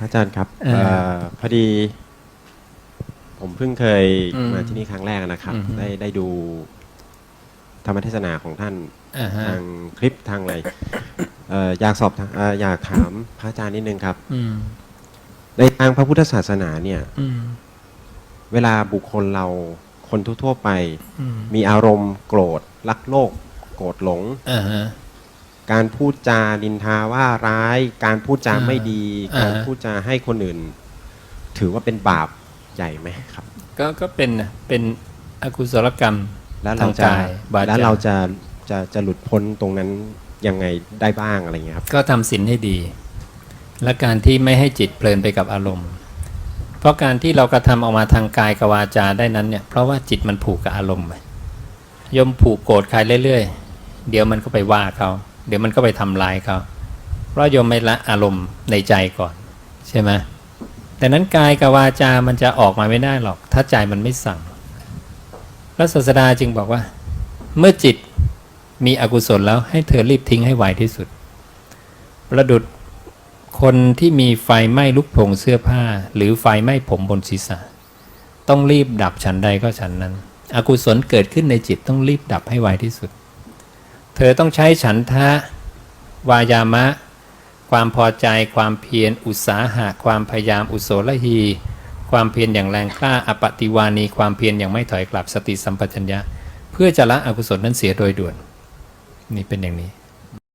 พระอาจารย์ครับเอ่อเอ่อพอดี ผมเพิ่งเคยอืมมาที่นี่ครั้งแรกนะครับ อือฮึ ได้ได้ดูธรรมเทศนาของท่านอ่าฮะทางคลิปทางอะไรเอ่ออยากสอบถามเอ่ออยากถามพระอาจารย์นิดนึงครับ อืมในทางพระพุทธศาสนาเนี่ย อืมเวลาบุคคลเราคนทั่วๆไป อืมมีอารมณ์โกรธ รักโลก โกรธหลง อ่าฮะ การพูดจาดินทาว่าร้าย การพูดจาไม่ดี อ่า การพูดจาให้คนอื่น ถือว่าเป็นบาปใหญ่ไหมครับ ก็ก็เป็นนะเป็นอกุศลกรรมแล้วทาเรางจะกายบาจาแล้วเราจะจะจะหลุดพ้นตรงนั้นยังไงได้บ้างอะไรเงี้ยครับ ก็ทำศีลให้ดี และการที่ไม่ให้จิตเพลินไปกับอารมณ์ เพราะการที่เรากระทำออกมาทางกายกับวาจาได้นั้นเนี่ยเพราะว่าจิตมันผูกกับอารมณ์ไปยมผูกโกรธใครเรื่อยๆ เดี๋ยวมันก็ไปว่าเขา เดี๋ยวมันก็ไปทำลายเขาเพราะโยมไม่ละอารมณ์ในใจก่อน ใช่ไหมแต่นั้นกายกับวาจา มันจะออกมาไม่ได้หรอก ถ้าใจมันไม่สั่ง พระศาสดาจึงบอกว่า เมื่อจิตมีอกุศลแล้วให้เธอรีบทิ้งให้ไวที่สุด ประดุดคนที่มีไฟไหม้ลุกโผงเสื้อผ้า หรือไฟไหม้ผมบนศีรษะ ต้องรีบดับฉันใดก็ฉันนั้น อกุศลเกิดขึ้นในจิตต้องรีบดับให้ไวที่สุด ธอต้องใช้ฉันทะ วายามะ ความพอใจความเพียรอุตสาหะ ความพยายามอุโสละหี ความเพียรอย่างแรงกล้าอปติวานี ความเพียรอย่างไม่ถอยกลับสติสัมปชัญญะ เพื่อจะละอกุศลนั้นเสียโดยด่วน นี่เป็นอย่างนี้